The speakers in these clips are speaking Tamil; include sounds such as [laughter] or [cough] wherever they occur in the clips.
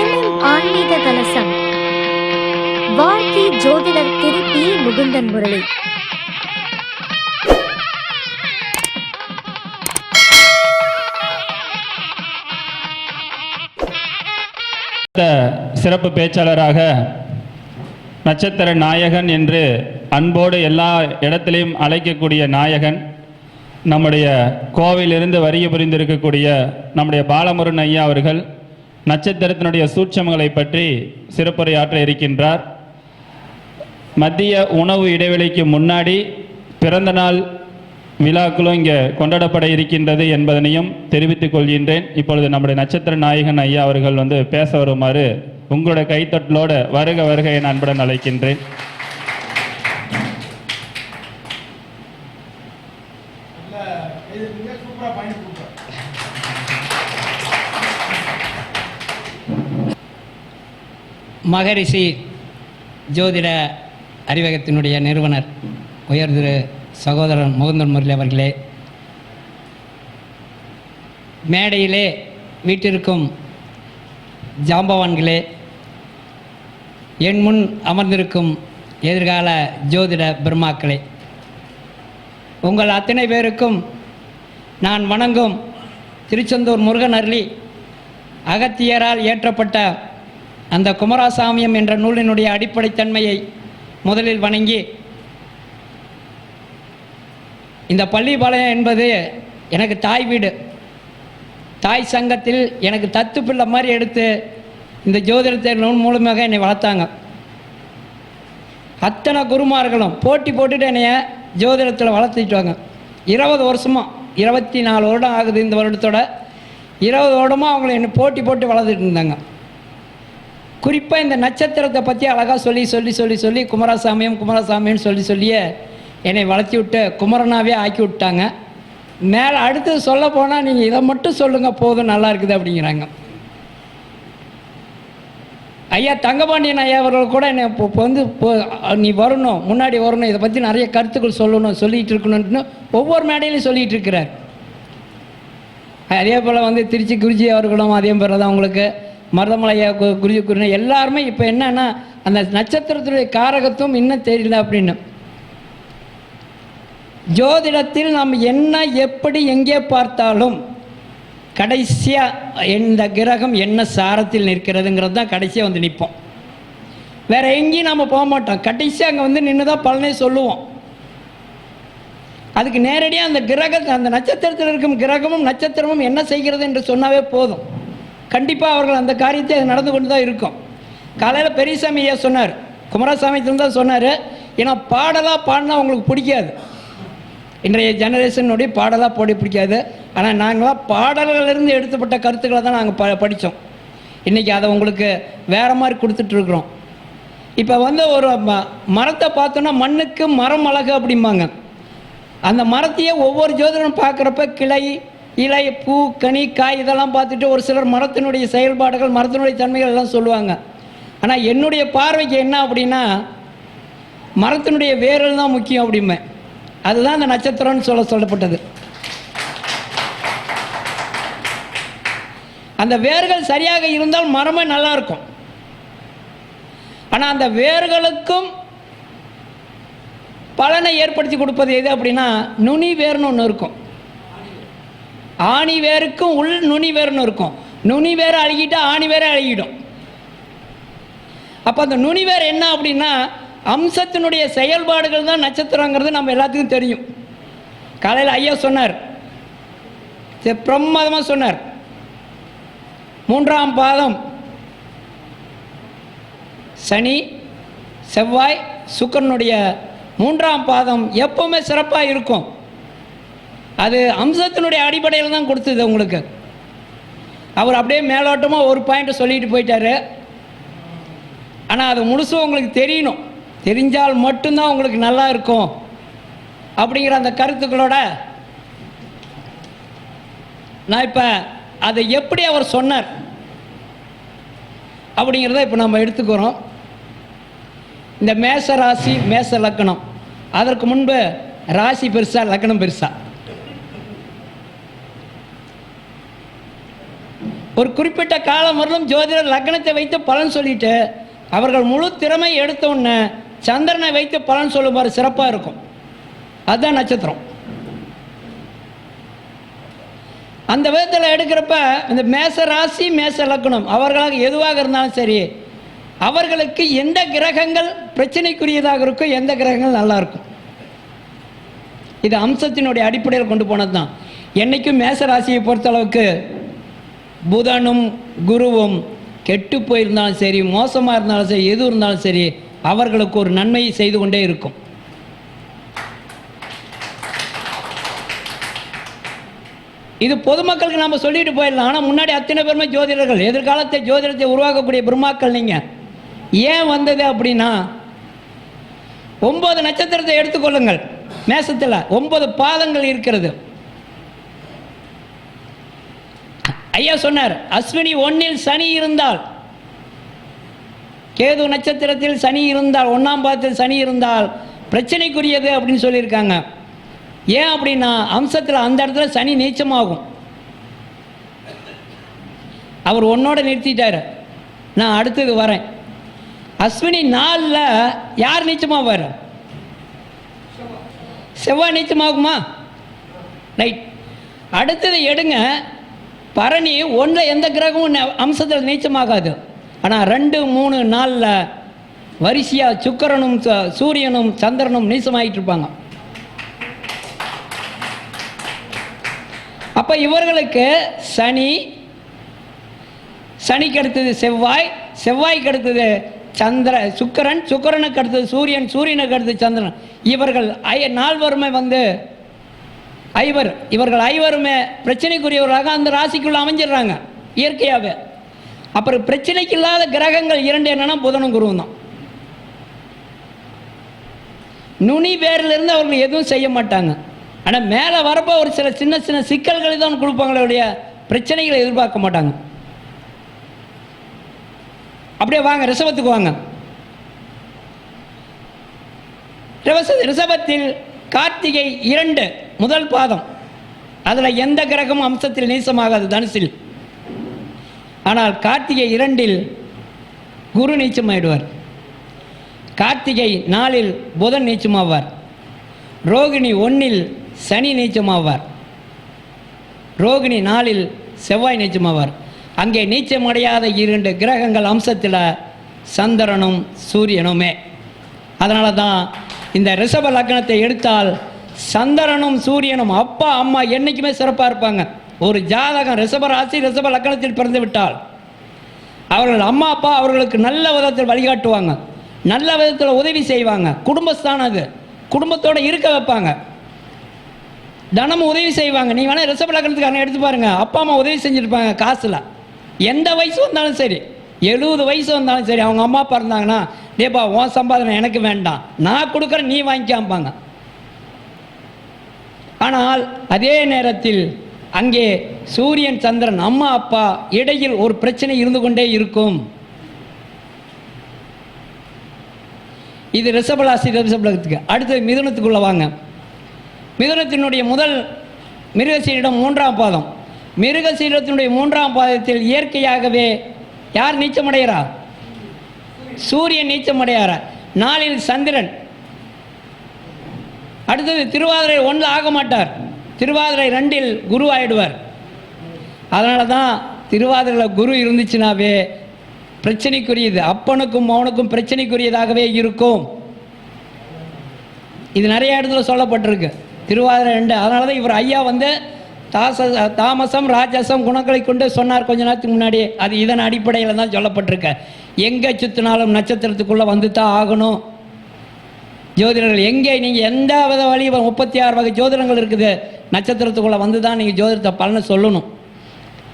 எண்ணும் ஆன்மீக கலசம். வாழ்க்கை ஜோதிடர் திருப்பி முகுந்தன் முரளி. சிறப்பு பேச்சாளராக நட்சத்திர நாயகன் என்று அன்போடு எல்லா இடத்திலையும் அழைக்கக்கூடிய நாயகன் நம்முடைய கோவையிலிருந்து வரிய புரிந்திருக்கக்கூடிய நம்முடைய பாலமுருன் ஐயா அவர்கள் நட்சத்திரத்தினுடைய சூட்சமங்களை பற்றி சிறப்புரையாற்ற இருக்கின்றார். மத்திய உணவு இடைவெளிக்கு முன்னாடி பிறந்த நாள் விழாக்களும் இங்கே கொண்டாடப்பட இருக்கின்றது என்பதனையும் தெரிவித்துக் கொள்கின்றேன். இப்பொழுது நம்முடைய நட்சத்திர நாயகன் ஐயா அவர்கள் வந்து பேச வருமாறு உங்களுடைய கைத்தட்டலோடு வருக வருக என அன்புடன் அழைக்கின்றேன். மகரிஷி ஜோதிட அறிவகத்தினுடைய நிறுவனர் உயர் திரு சகோதரன் முகுந்தன் முரளி அவர்களே மேடையிலே வீட்டிற்கும் ஜாம்பவான்களே என் முன் அமர்ந்திருக்கும் எதிர்கால ஜோதிட பிரம்மாக்களே உங்கள் அத்தனை பேருக்கும் நான் வணங்கும் திருச்செந்தூர் முருகன் அருளி அகத்தியரால் இயற்றப்பட்ட அந்த குமராசாமியம் என்ற நூலினுடைய அடிப்படைத்தன்மையை முதலில் வணங்கி இந்த பள்ளிப்பாளையம் என்பது எனக்கு தாய் வீடு. தாய் சங்கத்தில் எனக்கு தத்து பிள்ளை மாதிரி எடுத்து இந்த ஜோதிடத்தை நூல் மூலமாக என்னை வளர்த்தாங்க. அத்தனை குருமார்களும் போட்டி போட்டுட்டு என்னைய ஜோதிடத்தில் வளர்த்துட்டாங்க இருபது வருஷமா இருபத்தி நாலு வருடம் ஆகுது இந்த வருடத்தோட. இருபது வருடமாக அவங்கள என்னை போட்டி போட்டு வளர்த்துட்டு இருந்தாங்க. குறிப்பாக இந்த நட்சத்திரத்தை பற்றி அழகாக சொல்லி சொல்லி சொல்லி சொல்லி குமாரசாமியும் குமாரசாமின்னு சொல்லி சொல்லியே என்னை வளர்த்தி விட்டு குமரனாவே ஆக்கி விட்டாங்க. மேலே அடுத்தது சொல்ல போனால் நீங்கள் இதை மட்டும் சொல்லுங்கள் போதும் நல்லா இருக்குது அப்படிங்கிறாங்க. ஐயா தங்கபாண்டியன் ஐயா அவர்கள் கூட என்னை இப்போ வந்து இப்போ நீ வரணும் முன்னாடி வரணும் இதை பற்றி நிறைய கருத்துக்கள் சொல்லணும் சொல்லிகிட்டு இருக்கணும்னு ஒவ்வொரு மேடையிலையும் சொல்லிகிட்டு இருக்கிறார். அதே போல் வந்து திருச்சி குருஜி அவர்களும் அதே போல் தான் உங்களுக்கு. மருதமலையா கு- குருஜி குருணை எல்லாருமே இப்போ என்னன்னா அந்த நட்சத்திரத்துடைய காரகத்துவம் இன்னும் தெரியல அப்படின்னு. ஜோதிடத்தில் நாம் என்ன எப்படி எங்கே பார்த்தாலும் கடைசியாக இந்த கிரகம் என்ன சாரத்தில் நிற்கிறதுங்கிறது தான் கடைசியாக வந்து நிற்போம் வேற எங்கேயும் நம்ம போக மாட்டோம். கடைசியாக அங்கே வந்து நின்று தான் பலனே சொல்லுவோம். அதுக்கு நேரடியாக அந்த கிரகத்தை அந்த நட்சத்திரத்தில் இருக்கும் கிரகமும் நட்சத்திரமும் என்ன செய்கிறது என்று சொன்னாவே போதும். கண்டிப்பாக அவர்கள் அந்த காரியத்தை அது நடந்து கொண்டு தான் இருக்கும். காலையில் பெரியசாமி ஐயா சொன்னார். குமாரசாமி தான் சொன்னார். ஏன்னா பாடலாக பாடினா அவங்களுக்கு பிடிக்காது. இன்றைய ஜெனரேஷனுடைய பாடலாக போடி பிடிக்காது. ஆனால் நாங்களாம் பாடல்களிலிருந்து எடுத்துப்பட்ட கருத்துக்களை தான் நாங்கள் ப படித்தோம் இன்றைக்கி அதை உங்களுக்கு வேறு மாதிரி கொடுத்துட்ருக்குறோம் இப்போ வந்து ஒரு ம மரத்தை பார்த்தோன்னா மண்ணுக்கு மரம் அழகு அப்படிம்பாங்க. அந்த மரத்தையே ஒவ்வொரு ஜோதிடம் பார்க்குறப்ப கிளை இலை பூ கனி காய் இதெல்லாம் பார்த்துட்டு ஒரு சிலர் மரத்தினுடைய செயல்பாடுகள் மரத்தினுடைய தன்மைகள் எல்லாம் சொல்லுவாங்க. ஆனால் என்னுடைய பார்வைக்கு என்ன அப்படின்னா மரத்தினுடைய வேரல் தான் முக்கியம் அப்படிமை அதுதான் அந்த நட்சத்திரம்னு சொல்ல சொல்லப்பட்டது. அந்த வேர்கள் சரியாக இருந்தால் மரமே நல்லா இருக்கும். ஆனால் அந்த வேர்களுக்கும் பலனை ஏற்படுத்தி கொடுப்பது எது அப்படின்னா நுனி வேர்னு ஒன்று இருக்கும். ஆணி வேருக்கும் உள் நுனி வேர்னு இருக்கும். நுனி வேற அழுகிட்டா ஆணி வேற அழுகிடும். அப்போ அந்த நுனி வேர் என்ன அப்படின்னா அம்சத்தினுடைய செயல்பாடுகள் தான் நட்சத்திரங்கிறது நம்ம எல்லாத்துக்கும் தெரியும். காலையில் ஐயா சொன்னார். சரி, சொன்னார். மூன்றாம் பாதம். சனி செவ்வாய் சுக்கரனுடைய மூன்றாம் பாதம் எப்பவுமே சிறப்பாக இருக்கும். அது அம்சத்தினுடைய அடிப்படையில் தான் கொடுத்தது உங்களுக்கு. அவர் அப்படியே மேலோட்டமாக ஒரு பாயிண்ட்டை சொல்லிட்டு போயிட்டாரு. ஆனால் அது முழுசும் உங்களுக்கு தெரியணும். தெரிஞ்சால் மட்டும்தான் உங்களுக்கு நல்லா இருக்கும். அப்படிங்கிற அந்த கருத்துக்களோட நான் இப்போ அதை எப்படி அவர் சொன்னார்? அப்படிங்கிறத இப்போ நம்ம எடுத்துக்கிறோம். இந்த மேச ராசி மேச லக்கணம். அதற்கு முன்பு ராசி பெருசா லக்கணம் பெருசா? ஒரு குறிப்பிட்ட காலம் வரலும் ஜோதிடர் லக்னத்தை வைத்து பலன் சொல்லிட்டு அவர்கள் முழு திறமை எடுத்த உடனே சந்திரனை வைத்து பலன் சொல்லுமாறு சிறப்பாக இருக்கும். அதுதான் நட்சத்திரம். அந்த விதத்தில் எடுக்கிறப்ப இந்த மேச ராசி மேச லக்னம் அவர்களாக எதுவாக இருந்தாலும் சரி அவர்களுக்கு எந்த கிரகங்கள் பிரச்சனைக்குரியதாக இருக்கும் எந்த கிரகங்கள் நல்லா இருக்கும். இது அம்சத்தினுடைய அடிப்படையில் கொண்டு போனது தான் என்றைக்கும் மேச ராசியை பொறுத்தளவுக்கு புதனும் குருவும் கெட்டு போயிருந்தாலும் சரி மோசமாக இருந்தாலும் சரி எது இருந்தாலும் சரி அவர்களுக்கு ஒரு நன்மையை செய்து கொண்டே இருக்கும். இது பொதுமக்களுக்கு நம்ம சொல்லிட்டு போயிடலாம். ஆனால் முன்னாடி அத்தனை பேருமே ஜோதிடர்கள். எதிர்காலத்தை ஜோதிடத்தை உருவாக்கக்கூடிய பிரம்மாக்கள் நீங்கள் ஏன் வந்தது அப்படின்னா ஒன்பது நட்சத்திரத்தை எடுத்துக்கொள்ளுங்கள் மேசத்தில் ஒன்பது பாதங்கள் இருக்கிறது. ஐயா சொன்னார் அஸ்வினி ஒன்னில் சனி இருந்தால் கேது நட்சத்திரத்தில் சனி இருந்தால் ஒன்றாம் பாதத்தில் சனி இருந்தால் பிரச்சனைக்குரியது அப்படின்னு சொல்லியிருக்காங்க. ஏன் அப்படின்னா அம்சத்தில் அந்த இடத்துல சனி நீச்சமாகும். அவர் ஒன்னோட நிறுத்திட்டார். நான் அடுத்தது வரேன். அஸ்வினி நாளில் யார் நீச்சமாவார்? செவ்வாய் நீச்சமாகுமா? ரைட். அடுத்தது எடுங்க. பரணி ஒன்றில் எந்த கிரகமும் ந- அம்சத்தில் நீச்சமாகாது. ஆனால் ரெண்டு மூணு நாளில் வரிசையாக சுக்கிரனும் ச- சூரியனும் சந்திரனும் நீசமாகிட்டு இருப்பாங்க அப்போ இவர்களுக்கு சனி சனிக்கு அடுத்தது செவ்வாய் செவ்வாய்க்கு அடுத்தது சந்திர சுக்கிரன் சுக்கிரனுக்கு அடுத்தது சூரியன் சூரியனுக்கு அடுத்தது சந்திரன். இவர்கள் ஐ நால்வருமே வந்து ஐவர் இவர்கள் ஐவருமே பிரச்சனைக்குரியவர்களாக அந்த ராசிக்குள்ள அமைஞ்சிடுறாங்க இயற்கையாகவே அப்புறம் பிரச்சனைக்கு இல்லாத கிரகங்கள் இரண்டு என்னன்னா புதனும் குருவும் தான். நுனி வேரிலிருந்து அவர்கள் எதுவும் செய்ய மாட்டாங்க. ஆனால் மேலே வரப்போ ஒரு சில சின்ன சின்ன சிக்கல்களை தான் கொடுப்பாங்களுடைய பிரச்சனைகளை எதிர்பார்க்க மாட்டாங்க. அப்படியே வாங்க ரிஷபத்துக்கு வாங்க. ரிவச ரிஷபத்தில் கார்த்திகை இரண்டு. முதல் பாதம். அதில் எந்த கிரகமும் அம்சத்தில் நீசமாகாது தனுசில். ஆனால் கார்த்திகை இரண்டில் குரு நீச்சமாயிடுவார். கார்த்திகை நாளில் புதன் நீச்சமாவார். ரோகிணி ஒன்றில் சனி நீச்சமாவார். ரோகிணி நாளில் செவ்வாய் நீச்சமாவார். அங்கே நீச்சமடையாத இரண்டு கிரகங்கள் அம்சத்தில் சந்திரனும் சூரியனுமே. அதனால தான் இந்த ரிஷப லக்னத்தை எடுத்தால் சந்திரனும் சூரியனும் அப்பா அம்மா என்றைக்குமே சிறப்பாக இருப்பாங்க. ஒரு ஜாதகம் ரிஷப ராசி ரிஷப லக்னத்தில் பிறந்து விட்டால் அவர்கள் அம்மா அப்பா அவர்களுக்கு நல்ல விதத்தில் வழிகாட்டுவாங்க. நல்ல விதத்தில் உதவி செய்வாங்க. குடும்பஸ்தானம் அது. குடும்பத்தோடு இருக்க வைப்பாங்க. தினமும் உதவி செய்வாங்க. நீ வேணால் ரிஷப லக்னத்துக்காரனை எடுத்து பாருங்கள் அப்பா அம்மா உதவி செஞ்சுருப்பாங்க காசில். எந்த வயசு வந்தாலும் சரி. எழுபது வயசு வந்தாலும் சரி. அவங்க அம்மா அப்பா இருந்தாங்கன்னா டேப்பா உன் சம்பாதனை எனக்கு வேண்டாம். நான் கொடுக்குறேன் நீ வாங்கிக்காம்பாங்க. ஆனால் அதே நேரத்தில் அங்கே சூரியன் சந்திரன் அம்மா அப்பா இடையில் ஒரு பிரச்சனை இருந்து கொண்டே இருக்கும். இது ரிஷபராசி ரிஷபலகத்துக்கு. அடுத்து மிதுனத்துக்குள்ள வாங்க. மிதுனத்தினுடைய முதல் மிருகசீரிடம் மூன்றாம் பாதம். மிருகசீரத்தினுடைய மூன்றாம் பாதத்தில் இயற்கையாகவே யார் நீச்சமடைகிறார் சூரியன் நீச்சமடையாரா நாளில் சந்திரன். அடுத்தது திருவாதிரை ஒன்றில் ஆக மாட்டார். திருவாதிரை ரெண்டில் குரு ஆயிடுவார். அதனால தான் திருவாதிரையில் குரு இருந்துச்சுனாவே பிரச்சனைக்குரியது. அப்பனுக்கும் மௌனுக்கும் பிரச்சனைக்குரியதாகவே இருக்கும். இது நிறைய இடத்துல சொல்லப்பட்டிருக்கு. திருவாதிரை ரெண்டு. அதனால தான் இவர் ஐயா வந்து தாச தாமசம் ராஜசம் குணங்களை கொண்டு சொன்னார் கொஞ்ச நேரத்துக்கு முன்னாடி அது இதன் அடிப்படையில் தான் சொல்லப்பட்டிருக்கு. எங்கே சுற்றினாலும் நட்சத்திரத்துக்குள்ளே வந்து தான் ஆகணும். ஜோதிடர்கள் எங்கே நீங்கள் எந்த வித வழி முப்பத்தி ஆறு வகை ஜோதிடங்கள் இருக்குது. நட்சத்திரத்துக்குள்ளே வந்து தான் நீங்கள் ஜோதிடத்தை பலனை சொல்லணும்.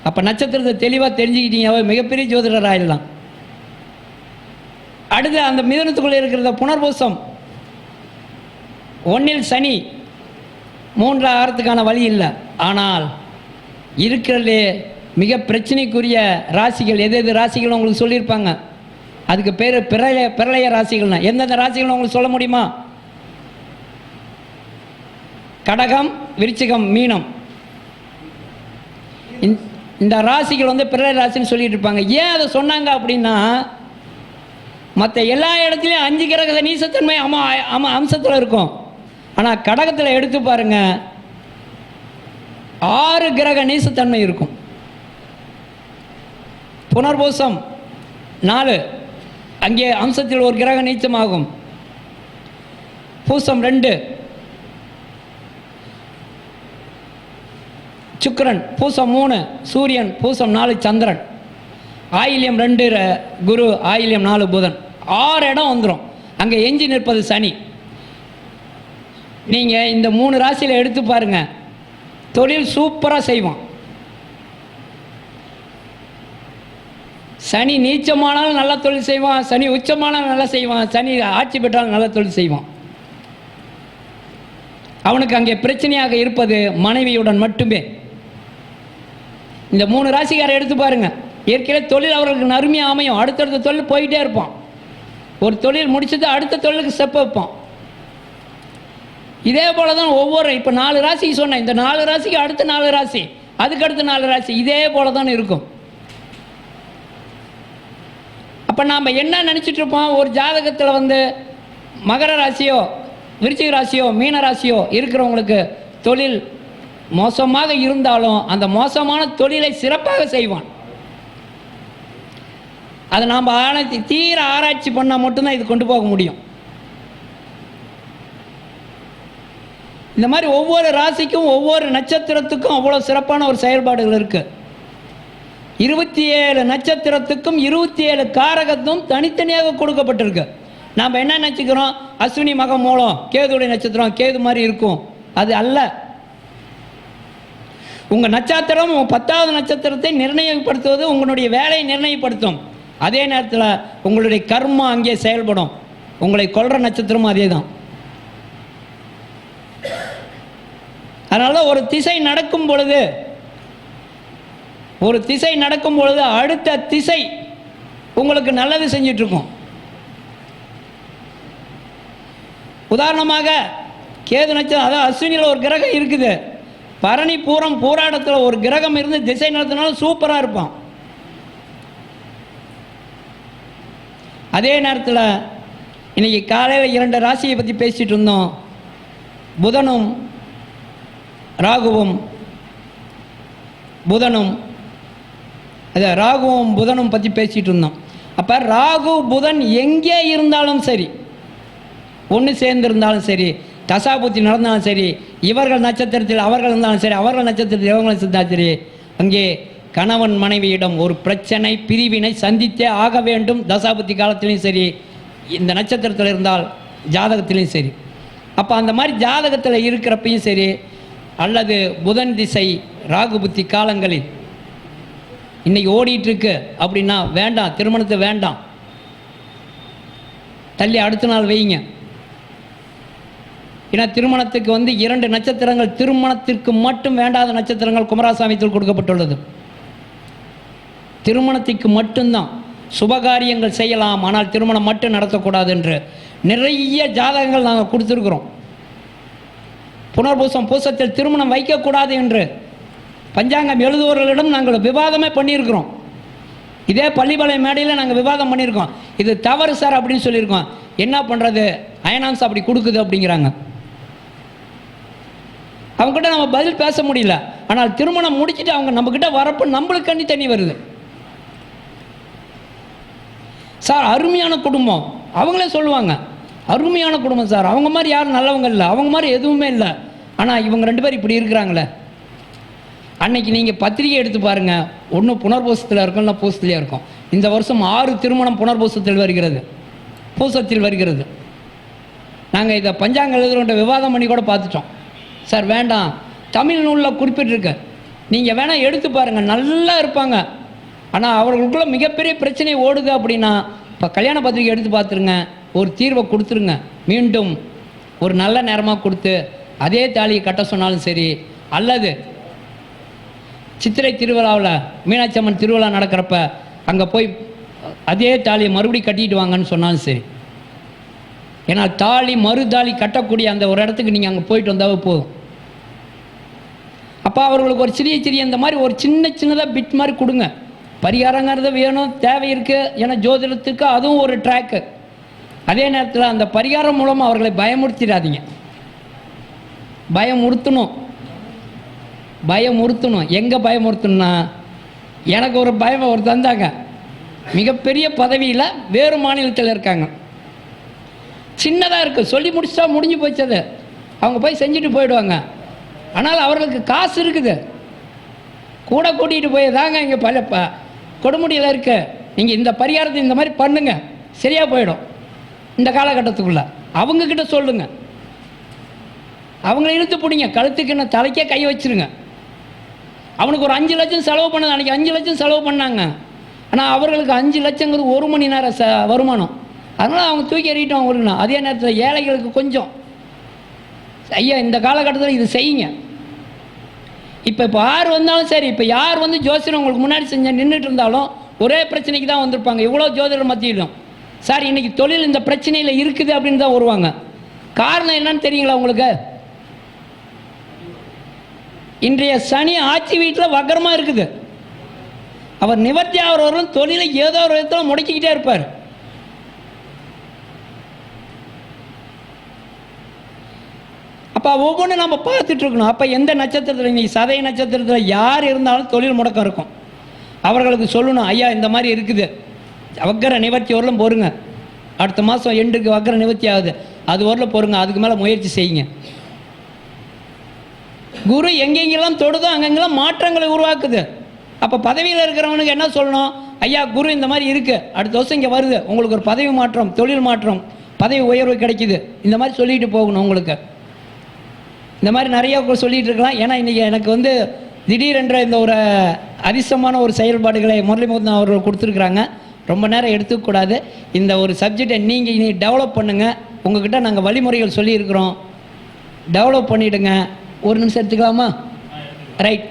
அப்போ நட்சத்திரத்தை தெளிவாக தெரிஞ்சுக்கிட்டீங்க மிகப்பெரிய ஜோதிடர் ஆயிடலாம். அடுத்து அந்த மிதனத்துக்குள்ளே இருக்கிறத புனர்பூசம். ஒன்றில் சனி மூன்று ஆறத்துக்கான வழி இல்லை. ஆனால் இருக்கிறதுலே மிக பிரச்சனைக்குரிய ராசிகள் எது எது ராசிகள் உங்களுக்கு சொல்லியிருப்பாங்க? அதுக்கு பேர் பிரளய பிரளய ராசிகள்னா. எந்தெந்த ராசிகள் உங்களுக்கு சொல்ல முடியுமா? கடகம் விருச்சிகம் மீனம். இந்த- இந்த ராசிகள் வந்து பிரளய ராசின்னு சொல்லிட்டு இருப்பாங்க. ஏன் அதை சொன்னாங்க அப்படின்னா மற்ற எல்லா இடத்துலையும் அஞ்சு கிரக நீசத்தன்மை அம அம அம்சத்தில் இருக்கும். ஆனால் கடகத்தில் எடுத்து பாருங்க ஆறு கிரக நீசத்தன்மை இருக்கும். புனர்பூசம் நாலு. அங்கே அம்சத்தில் ஒரு கிரக நீச்சமாகும். பூசம் ரெண்டு. சுக்கிரன் பூசம் மூணு சூரியன் பூசம் நாலு சந்திரன். ஆயில்யம் ரெண்டு குரு ஆயில்யம் நாலு புதன். ஆறு இடம் வந்துடும் அங்கே எஞ்சி நிற்பது சனி. நீங்கள் இந்த மூணு ராசியில் எடுத்து பாருங்கள் தொழில் சூப்பராக செய்வான். சனி நீச்சமானாலும் நல்ல தொழில் செய்வான் சனி உச்சமானாலும் நல்லா செய்வான் சனி ஆட்சி பெற்றாலும் நல்ல தொழில் செய்வான். அவனுக்கு அங்கே பிரச்சனையாக இருப்பது மனைவியுடன் மட்டுமே. இந்த மூணு ராசிக்காரை எடுத்து பாருங்க. ஏற்கனவே தொழில் அவர்களுக்கு நறுமையாக அமையும். அடுத்தடுத்த தொழில் போயிட்டே இருப்பான். ஒரு தொழில் முடிச்சது அடுத்த தொழிலுக்கு ஸ்டெப் வைப்பான். இதே போல தான் ஒவ்வொரு இப்போ நாலு ராசிக்கு சொன்னேன். இந்த நாலு ராசிக்கு அடுத்த நாலு ராசி அதுக்கு அடுத்த நாலு ராசி இதே போல தான் இருக்கும். அப்போ நாம் என்ன நினச்சிட்டு இருப்போம்? ஒரு ஜாதகத்தில் வந்து மகர ராசியோ விருச்சிக ராசியோ மீன ராசியோ இருக்கிறவங்களுக்கு தொழில் மோசமாக இருந்தாலும் அந்த மோசமான தொழிலை சிறப்பாக செய்வான். அதை நாம் ஆராய்ச்சி தீர ஆராய்ச்சி பண்ணால் மட்டும்தான் இது கொண்டு போக முடியும். இந்த மாதிரி ஒவ்வொரு ராசிக்கும் ஒவ்வொரு நட்சத்திரத்துக்கும் அவ்வளோ சிறப்பான ஒரு செயல்பாடுகள் இருக்குது இருபத்தி ஏழு நட்சத்திரத்துக்கும் இருபத்தி ஏழு காரகத்தும் தனித்தனியாக கொடுக்கப்பட்டிருக்கு. நாம் என்ன நினச்சிக்கிறோம்? அஸ்வினி மகம் மூலம் கேதுடைய நட்சத்திரம் கேது மாதிரி இருக்கும். அது அல்ல. உங்கள் நட்சத்திரம் உங்கள் பத்தாவது நட்சத்திரத்தை நிர்ணயப்படுத்துவது உங்களுடைய வேலையை நிர்ணயப்படுத்தும். அதே நேரத்தில் உங்களுடைய கர்மம் அங்கே செயல்படும். உங்களை கொள்கிற நட்சத்திரமும் அதே தான் அதனால் ஒரு திசை நடக்கும் பொழுது ஒரு திசை நடக்கும் பொழுது அடுத்த திசை உங்களுக்கு நல்லது செஞ்சிட்ருக்கும். உதாரணமாக கேது நட்சத்திரம் அதாவது அஸ்வினியில் ஒரு கிரகம் இருக்குது. பரணி பூரம் போராட்டத்தில் ஒரு கிரகம் இருந்து திசை நடத்தினாலும் சூப்பராக இருப்பான். அதே நேரத்தில் இன்னைக்கு காலையில் இரண்டு ராசியை பற்றி பேசிகிட்டு இருந்தோம். புதனும் ராகுவும் புதனும் அது ராகுவும் புதனும் பற்றி பேசிகிட்டு இருந்தோம். அப்போ ராகு புதன் எங்கே இருந்தாலும் சரி ஒன்று சேர்ந்திருந்தாலும் சரி தசாபுத்தி நடந்தாலும் சரி இவர்கள் நட்சத்திரத்தில் அவர்கள் இருந்தாலும் சரி அவர்கள் நட்சத்திரத்தில் இவங்களும் இருந்தாலும் சரி அங்கே கணவன் மனைவியிடம் ஒரு பிரச்சனை பிரிவினை சந்தித்தே ஆக வேண்டும். தசாபுத்தி காலத்திலையும் சரி இந்த நட்சத்திரத்தில் இருந்தால் ஜாதகத்திலையும் சரி. அப்போ அந்த மாதிரி ஜாதகத்தில் இருக்கிறப்பையும் சரி அல்லது புதன் திசை ராகு புத்தி காலங்களில் இன்னைக்கு ஓடிட்டு இருக்கு அப்படின்னா வேண்டாம் திருமணத்தை வேண்டாம். தள்ளி அடுத்த நாள் வைங்க. ஏன்னா திருமணத்துக்கு வந்து இரண்டு நட்சத்திரங்கள் திருமணத்திற்கு மட்டும் வேண்டாத நட்சத்திரங்கள் குமராசாமியத்தில் கொடுக்கப்பட்டுள்ளது. திருமணத்திற்கு மட்டும்தான். சுபகாரியங்கள் செய்யலாம் ஆனால் திருமணம் மட்டும் நடத்தக்கூடாது என்று நிறைய ஜாதகங்கள் நாங்கள் கொடுத்துருக்குறோம். புனர்பூசம் பூசத்தில் திருமணம் வைக்கக்கூடாது என்று பஞ்சாங்கம் எழுதுவர்களிடம் நாங்கள் விவாதமே பண்ணியிருக்கிறோம். இதே பள்ளிப்பாளையம் மேடையில் நாங்கள் விவாதம் பண்ணியிருக்கோம். இது தவறு சார் அப்படின்னு சொல்லியிருக்கோம். என்ன பண்ணுறது அயனான்ஸ் அப்படி கொடுக்குது அப்படிங்கிறாங்க. அவங்ககிட்ட நம்ம பதில் பேச முடியல. ஆனால் திருமணம் முடிச்சுட்டு அவங்க நம்மக்கிட்ட வரப்போ நம்மளுக்கு கண்ணி தண்ணி வருது. சார் அருமையான குடும்பம். அவங்களே சொல்லுவாங்க. அருமையான குடும்பம் சார். அவங்க மாதிரி யாரும் நல்லவங்க இல்லை. அவங்க மாதிரி எதுவுமே இல்லை. ஆனால் இவங்க ரெண்டு பேரும் இப்படி இருக்கிறாங்களே. அன்னைக்கு நீங்கள் பத்திரிகை எடுத்து பாருங்கள் ஒன்று புனர்பூசத்தில் இருக்கும் இல்லை பூசத்துலேயே இருக்கும். இந்த வருஷம் ஆறு திருமணம் புனர்பூசத்தில் வருகிறது. பூசத்தில் வருகிறது. நாங்கள் இதை பஞ்சாங்க எழுதுகிற விவாதம் பண்ணி கூட பார்த்துட்டோம். சார் வேண்டாம். தமிழ் நூலில் குறிப்பிட்டிருக்கு. நீங்கள் வேணால் எடுத்து பாருங்கள் நல்லா இருப்பாங்க. ஆனால் அவர்களுக்குள்ள மிகப்பெரிய பிரச்சனை ஓடுது அப்படின்னா இப்போ கல்யாண பத்திரிக்கை எடுத்து பார்த்துருங்க. ஒரு தீர்வை கொடுத்துருங்க. மீண்டும் ஒரு நல்ல நேரமாக கொடுத்து அதே தாலியை கட்ட சொன்னாலும் சரி அல்லது சித்திரை திருவிழாவில் மீனாட்சி அம்மன் திருவிழா நடக்கிறப்ப அங்கே போய் அதே தாலியை மறுபடியும் கட்டிட்டு வாங்கன்னு சொன்னாலும் சரி. ஏன்னா தாலி மறு தாலி கட்டக்கூடிய அந்த ஒரு இடத்துக்கு நீங்கள் அங்கே போயிட்டு வந்தாவே போதும். அப்போ அவர்களுக்கு ஒரு சிறிய சிறிய இந்த மாதிரி ஒரு சின்ன சின்னதாக பிட் மாதிரி கொடுங்க. பரிகாரங்கிறது வேணும் தேவை இருக்குது ஏன்னா ஜோதிடத்துக்கு அதுவும் ஒரு ட்ராக்கு அதே நேரத்தில் அந்த பரிகாரம் மூலமாக அவர்களை பயமுறுத்திடாதீங்க. பயமுறுத்தணும். பயமுறுத்தணும். எங்கே பயமுறுத்தணும்னா எனக்கு ஒரு பயம் ஒரு தந்தாங்க. மிகப்பெரிய பதவியில் வேறு மாநிலத்தில் இருக்காங்க. சின்னதாக இருக்குது சொல்லி முடிச்சா முடிஞ்சு போச்சு அது. அவங்க போய் செஞ்சுட்டு போயிடுவாங்க. ஆனால் அவர்களுக்கு காசு இருக்குது. கூட கூட்டிகிட்டு போய் தாங்க இங்கே பல ப கொடுமுடியில் இருக்கு. நீங்கள் இந்த பரிகாரத்தை இந்த மாதிரி பண்ணுங்கள் சரியாக போயிடும். இந்த காலகட்டத்துக்குள்ளே. அவங்கக்கிட்ட சொல்லுங்கள் அவங்கள இழுத்து பிடிங்க. கழுத்துக்கு என்ன தலைக்கே கை வச்சிருங்க. அவனுக்கு ஒரு அஞ்சு லட்சம் செலவு பண்ணது அன்றைக்கி அஞ்சு லட்சம் செலவு பண்ணாங்க. ஆனால் அவர்களுக்கு அஞ்சு லட்சங்கிறது ஒரு மணி நேரம் ச வருமானம். அதனால் அவங்க தூக்கி எறியிட்டோம் அவங்களுக்கு அதே நேரத்தில் ஏழைகளுக்கு கொஞ்சம். ஐயா இந்த காலகட்டத்தில் இது செய்யுங்க. இப்போ இப்போ யார் வந்தாலும் சரி இப்போ யார் வந்து ஜோசியர் உங்களுக்கு முன்னாடி செஞ்ச நின்றுட்டு இருந்தாலும் ஒரே பிரச்சனைக்கு தான் வந்திருப்பாங்க. இவ்வளோ ஜோதிடர் மத்தியிலும். சார் இன்றைக்கி தொழில் இந்த பிரச்சனையில் இருக்குது அப்படின்னு தான் வருவாங்க. காரணம் என்னன்னு தெரியுங்களா உங்களுக்கு? இன்றைய சனி ஆட்சி வீட்டில் வக்கரமாக இருக்குது. அவர் நிவர்த்தி ஆகிறவர்களும் தொழிலை ஏதோ ஒரு விதத்தில் முடக்கிக்கிட்டே இருப்பார். அப்போ ஒவ்வொன்றும் நம்ம பார்த்துட்டு இருக்கணும். அப்போ எந்த நட்சத்திரத்தில் இன்னைக்கு சதய நட்சத்திரத்தில் யார் இருந்தாலும் தொழில் முடக்கம் இருக்கும். அவர்களுக்கு சொல்லணும் ஐயா இந்த மாதிரி இருக்குது. வக்கர நிவர்த்தி வரலும் பொறுங்க அடுத்த மாதம் எண்டுக்கு வக்கர நிவர்த்தி ஆகுது. அது வரல பொறுங்க அதுக்கு மேலே முயற்சி செய்யுங்க. குரு எங்கெங்கெல்லாம் தொடுதோ அங்கெங்கெல்லாம் மாற்றங்களை உருவாக்குது. அப்போ பதவியில் இருக்கிறவனுக்கு என்ன சொல்லணும்? ஐயா குரு இந்த மாதிரி இருக்குது அடுத்த வருஷம் இங்கே வருது. உங்களுக்கு ஒரு பதவி மாற்றம் தொழில் மாற்றம் பதவி உயர்வு கிடைக்குது. இந்த மாதிரி சொல்லிட்டு போகணும் உங்களுக்கு. இந்த மாதிரி நிறைய சொல்லிகிட்டு இருக்கலாம். ஏன்னா இன்றைக்கி எனக்கு வந்து திடீரென்ற இந்த ஒரு அதிசயமான ஒரு செயல்பாடுகளை முரளிமுகன் அவர்கள் கொடுத்துருக்குறாங்க. ரொம்ப நேரம் எடுத்துக்கக்கூடாது இந்த ஒரு சப்ஜெக்டை நீங்கள் இனி டெவலப் பண்ணுங்கள் உங்கள்கிட்ட நாங்கள் வழிமுறைகள் சொல்லியிருக்கிறோம். டெவலப் பண்ணிவிடுங்க ஒரு நிமிஷம் எடுத்துக்கலாமா? ரைட்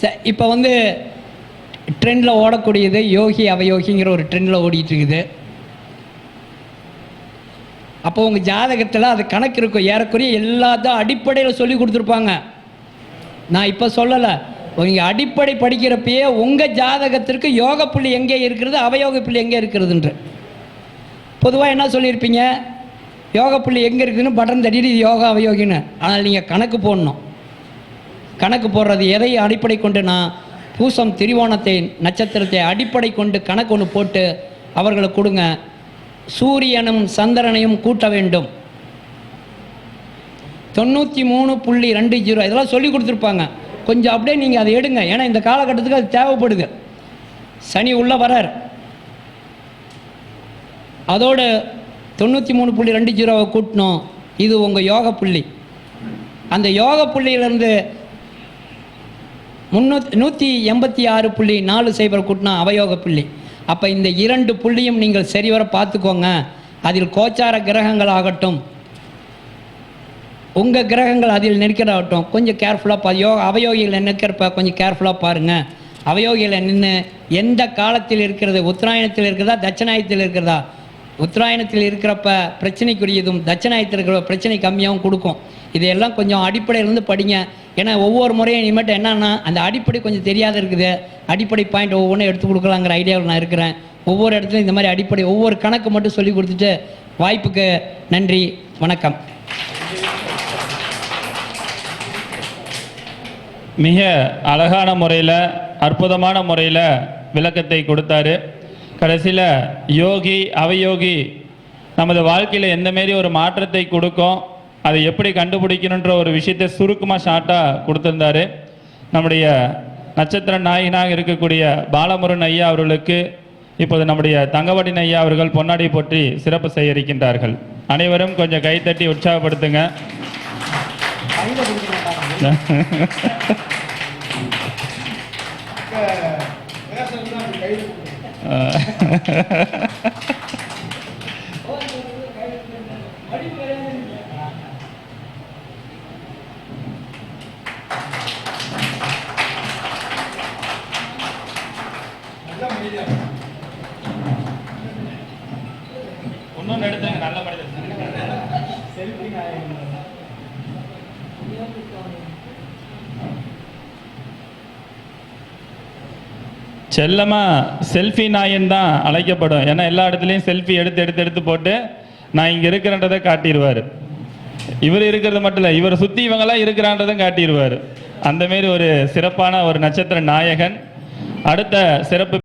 ச இப்போ வந்து ட்ரெண்டில் ஓடக்கூடியது யோகி அவயோகிங்கிற ஒரு ட்ரெண்டில் ஓடிட்டு இருக்குது அப்போ உங்கள் ஜாதகத்தில் அது கணக்கு இருக்கும். ஏறக்குறைய எல்லாத்தையும் அடிப்படையில் சொல்லி கொடுத்துருப்பாங்க. நான் இப்போ சொல்லலை. நீங்கள் அடிப்படை படிக்கிறப்பயே உங்கள் ஜாதகத்திற்கு யோக புள்ளி எங்கே இருக்கிறது அவயோக புள்ளி எங்கே இருக்கிறதுன்ற. பொதுவாக என்ன சொல்லியிருப்பீங்க? யோக புள்ளி எங்கே இருக்குதுன்னு பட்டன் தட்டிட்டு இது யோகா அவயோகின்னு. ஆனால் நீங்கள் கணக்கு போடணும். கணக்கு போடுறது எதை அடிப்படை கொண்டுனா பூசம் திரிவோணத்தை நட்சத்திரத்தை அடிப்படை கொண்டு கணக்கு ஒன்று போட்டு அவர்களுக்கு கொடுங்க. சூரியனும் சந்திரனையும் கூட்ட வேண்டும். தொண்ணூற்றி மூணு புள்ளி ரெண்டு ஜீரோ. இதெல்லாம் சொல்லி கொடுத்துருப்பாங்க. கொஞ்சம் அப்படியே நீங்கள் அதை எடுங்க. ஏன்னா இந்த காலகட்டத்துக்கு அது தேவைப்படுது. சனி உள்ள வரார். அதோடு தொண்ணூற்றி மூணு புள்ளி ரெண்டு ஜீரோவை கூட்டணும் இது உங்கள் யோக புள்ளி. அந்த யோக புள்ளியிலேருந்து முந்நூற்றி நூற்றி எண்பத்தி ஆறு புள்ளி நாலு சைபர் கூட்டினா அவயோக புள்ளி. அப்போ இந்த இரண்டு புள்ளியும் நீங்கள் சரிவர பார்த்துக்கோங்க. அதில் கோச்சார கிரகங்கள் ஆகட்டும். உங்கள் கிரகங்கள் அதில் நிற்கிறதாகட்டும். கொஞ்சம் கேர்ஃபுல்லாக பா யோக அவயோகியில் நிற்கிறப்ப கொஞ்சம் கேர்ஃபுல்லாக பாருங்கள் அவயோகியில் நின்று எந்த காலத்தில் இருக்கிறது? உத்தராயணத்தில் இருக்கிறதா? தட்சணாயத்தில் இருக்கிறதா? உத்தராயணத்தில் இருக்கிறப்ப பிரச்சனைக்குரியதும் தட்சணாயத்தில் இருக்கிற பிரச்சனை கம்மியாகவும் கொடுக்கும். இதையெல்லாம் கொஞ்சம் அடிப்படையிலேருந்து படிங்க. ஏன்னா ஒவ்வொரு முறையும் இனிமேட்டு என்னென்னா அந்த அடிப்படை கொஞ்சம் தெரியாத இருக்குது. அடிப்படை பாயிண்ட் ஒவ்வொன்றும் எடுத்து கொடுக்கலாங்கிற ஐடியாவில் நான் இருக்கிறேன். ஒவ்வொரு இடத்துலையும் இந்த மாதிரி அடிப்படை ஒவ்வொரு கணக்கு மட்டும் சொல்லி கொடுத்துட்டு வாய்ப்புக்கு நன்றி வணக்கம். மிக அழகான முறையில் அற்புதமான முறையில் விளக்கத்தை கொடுத்தாரு. கடைசியில் யோகி அவயோகி நமது வாழ்க்கையில் எந்த மாரி ஒரு மாற்றத்தை கொடுக்கும் அதை எப்படி கண்டுபிடிக்கணுன்ற ஒரு விஷயத்தை சுருக்கமாக ஷார்ட்டாக கொடுத்துருந்தாரு. நம்முடைய நட்சத்திர நாயகனாக இருக்கக்கூடிய பாலமுருகன் ஐயா அவர்களுக்கு இப்போது நம்முடைய தங்கவடின் ஐயா அவர்கள் பொன்னாடி போற்றி சிறப்பு செய்ய இருக்கின்றார்கள் அனைவரும் கொஞ்சம் கைத்தட்டி உற்சாகப்படுத்துங்க. [laughs] 呃呵呵呵呵 செல்லமாக செல்ஃபி நாயன் தான் அழைக்கப்படும். ஏன்னா எல்லா இடத்துலையும் செல்ஃபி எடுத்து எடுத்து எடுத்து போட்டு நான் இங்கே இருக்கிறன்றதை காட்டிடுவார். இவர் இருக்கிறது மட்டும் இல்லை இவரை சுற்றி இவங்கெல்லாம் இருக்கிறான்றதும் காட்டிடுவார். அந்த மாரி ஒரு சிறப்பான ஒரு நட்சத்திர நாயகன். அடுத்த சிறப்பு